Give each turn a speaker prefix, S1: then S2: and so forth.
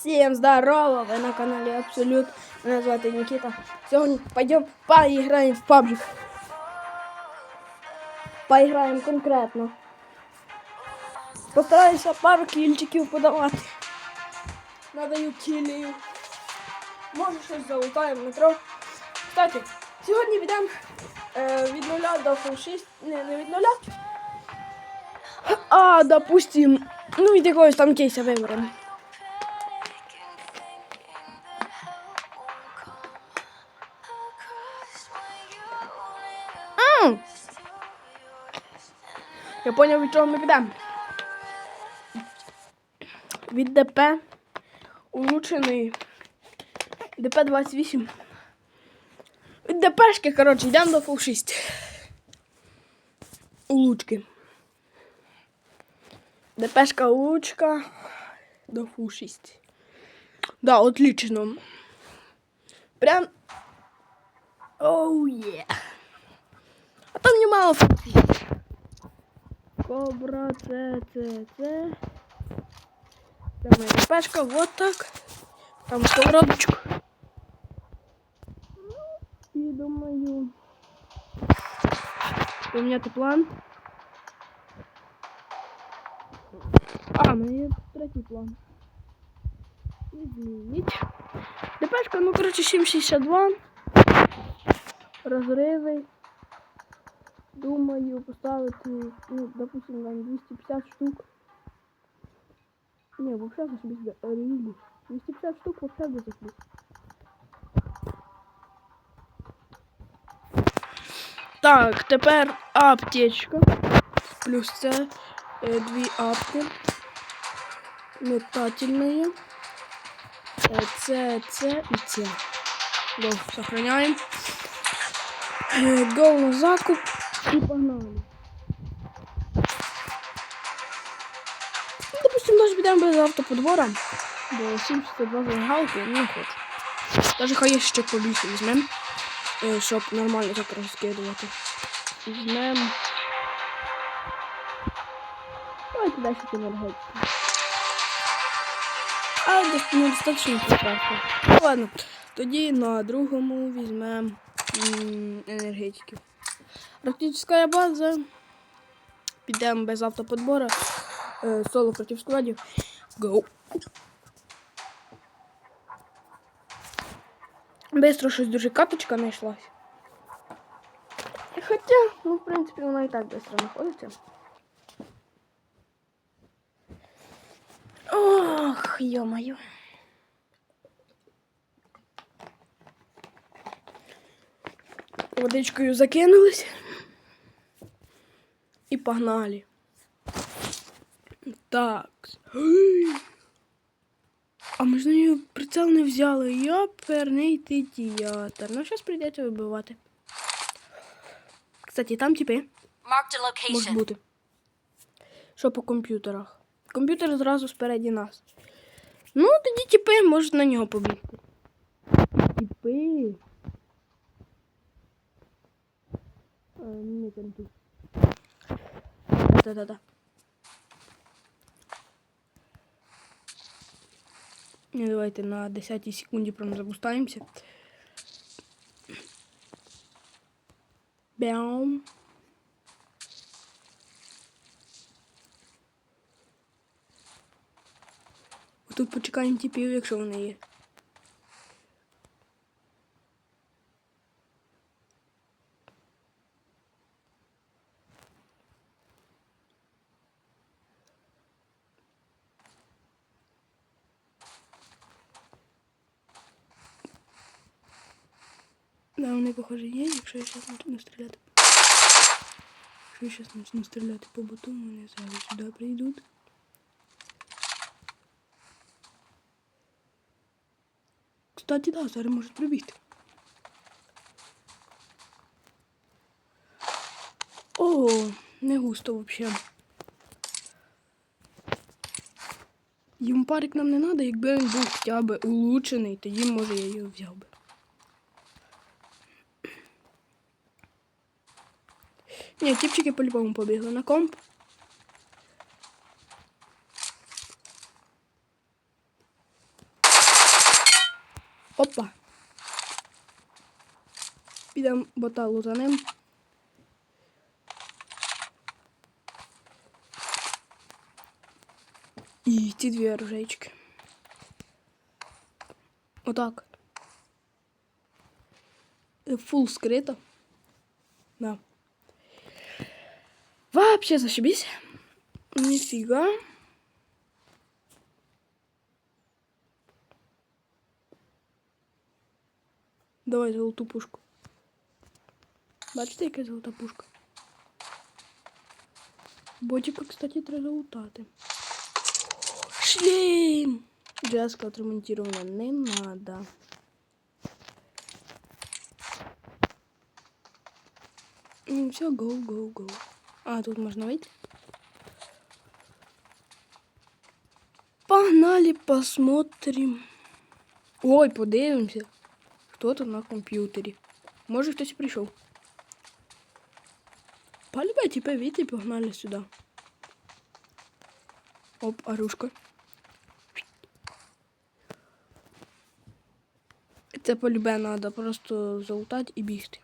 S1: Всем здорово! Вы на канале Абсолют. Меня зовут Никита. Сегодня пойдем поиграем в PUBG. Поиграем конкретно. Постараюся пару кільчиків подавати. Надаю кілію. Може щось залутаємо метро. Кстати, сьогодні підемо е, від нуля до фул 6. Не, не від нуля. А, допустим, ну від якогось там кейса виберемо. Я поняв, від чого ми підемо. Від ДП улучшений ДП 28. Від ДПшки, коротше, йдемо до фул 6. Улучки. ДПшка улучка до фул 6. Да, отлично. Прям. Оу є. А там немало функцій. Кобра, це, це, це. Це моя ДПшка, вот так. Там сковородочку. І думаю. Поміняти план. А, ну є третій план. Змінить. ДПшка, ну, коротше, 762. Розриви. Думаю, поставити, ну, допустим, там 250 штук. Не, вообще без без религии. 250 штук вообще без их. Так, тепер аптечка. Плюс це е, дві апки. Метательные. Е, Це, це і це. Го, сохраняємо. Е, Гол на закуп І погнали. Ну, Допустим, даже підемо без автоподбора, бо 72 зажигалки не хочу. Даже хай ще побільше візьмем, е, щоб нормально так розкидувати. Візьмем. Давайте далі енергетики. А дос- недостатньо поправка. Ладно, тоді на другому візьмем м, енергетики. Практична база. Підемо без автоподбора. Е, соло проти складів. Go. Бистро щось дуже каточка знайшлась. Хоча, ну, в принципі, вона і так быстро знаходиться. Ох, ё-моё. Водичкою закинулись. І погнали. Так. А ми ж на неї прицел не взяли. Йоперний ти театр. Ну, зараз прийдеться вибивати. Кстати, там типи
S2: location.
S1: бути. Що по комп'ютерах? Комп'ютер зразу спереді нас. Ну, тоді типи можуть на нього побігти. Типи. Там тут. Да-да-да. Давайте на 10 секунді прям запускаємося. Бяум. Тут почекаємо типів, якщо вони є. Да, вони, похоже, є, якщо я зараз почну стріляти. Якщо я зараз почну стріляти по боту, вони зараз сюди прийдуть. Кстати, да, зараз можуть прибігти. О, не густо вообще. Юмпарик нам не треба, якби він був хоча б улучшений, тоді може я його взяв би. Ні, тіпчики по-любому побігли на комп. Опа. Підемо боталу за ним. І ці дві оружейчики. Отак. Е, Фул скрито. Да. Вообще зашибись. Нифига. Давай золоту пушку. Бачите, яка золота пушка? Ботика, кстати, треба залутати. Шлем! Джеска отремонтирована не надо. Ну все, go, go, go. А, тут можно выйти? Погнали, посмотрим. Ой, подивимося. Хто тут на комп'ютері? Може хтось прийшов. Типа, вийти, погнали сюди. Оп, оружка. Це полюбе треба просто залутати і бігти.